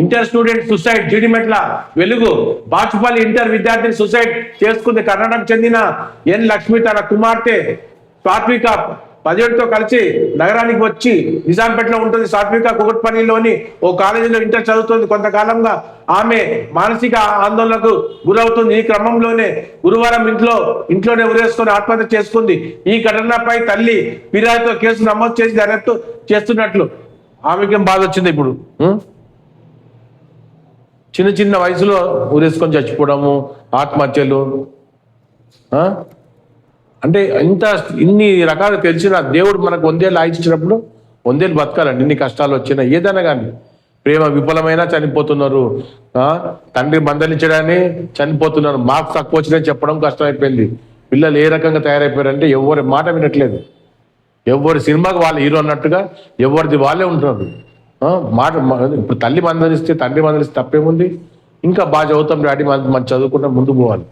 Inter student suicide Jeedimetla వెలుగు. Bachupally inter విద్యార్థిని suicide చేసుకుంది. కర్ణాటక చెందిన ఎన్ లక్ష్మి తన కుమార్తె సాత్విక పదిహేడుతో కలిసి నగరానికి వచ్చి నిజాంపేటలో ఉంటుంది. సాత్విక కుకట్పల్లిలోని ఓ కాలేజీలో ఇంటర్ చదువుతుంది. కొంతకాలంగా ఆమె మానసిక ఆందోళనకు గురవుతుంది. ఈ క్రమంలోనే గురువారం ఇంట్లో ఇంట్లోనే ఉరేసుకొని ఆత్మహత్య చేసుకుంది. ఈ ఘటనపై తల్లి ఫిర్యాదుతో కేసు నమోదు చేసి దర్యాప్తు చేస్తున్నట్లు ఆమెకేం బాధ వచ్చింది ఇప్పుడు. చిన్న చిన్న వయసులో ఊరేసుకొని చచ్చిపోవడము ఆత్మహత్యలు అంటే ఇంత ఇన్ని రకాలు తెలిసిన దేవుడు మనకు వందేళ్ళు ఆయించినప్పుడు వందేళ్ళు బతకాలండి. ఇన్ని కష్టాలు వచ్చినా ఏదైనా కానీ ప్రేమ విఫలమైనా చనిపోతున్నారు. తండ్రి మందలించడాన్ని చనిపోతున్నారు. మార్క్స్ తక్కువ వచ్చినాయి చెప్పడం కష్టమైపోయింది. పిల్లలు ఏ రకంగా తయారైపోయారంటే ఎవరి మాట వినట్లేదు. ఎవరి సినిమాకి వాళ్ళు హీరో అన్నట్టుగా ఎవరిది వాళ్ళే ఉంటున్నారు. మాట ఇప్పుడు తల్లి మందలిస్తే తండ్రి మందలిస్తే తప్పేముంది? ఇంకా బాగా చదువుతాం డాడీ మంచి చదువుకుంటే ముందు పోవాలి.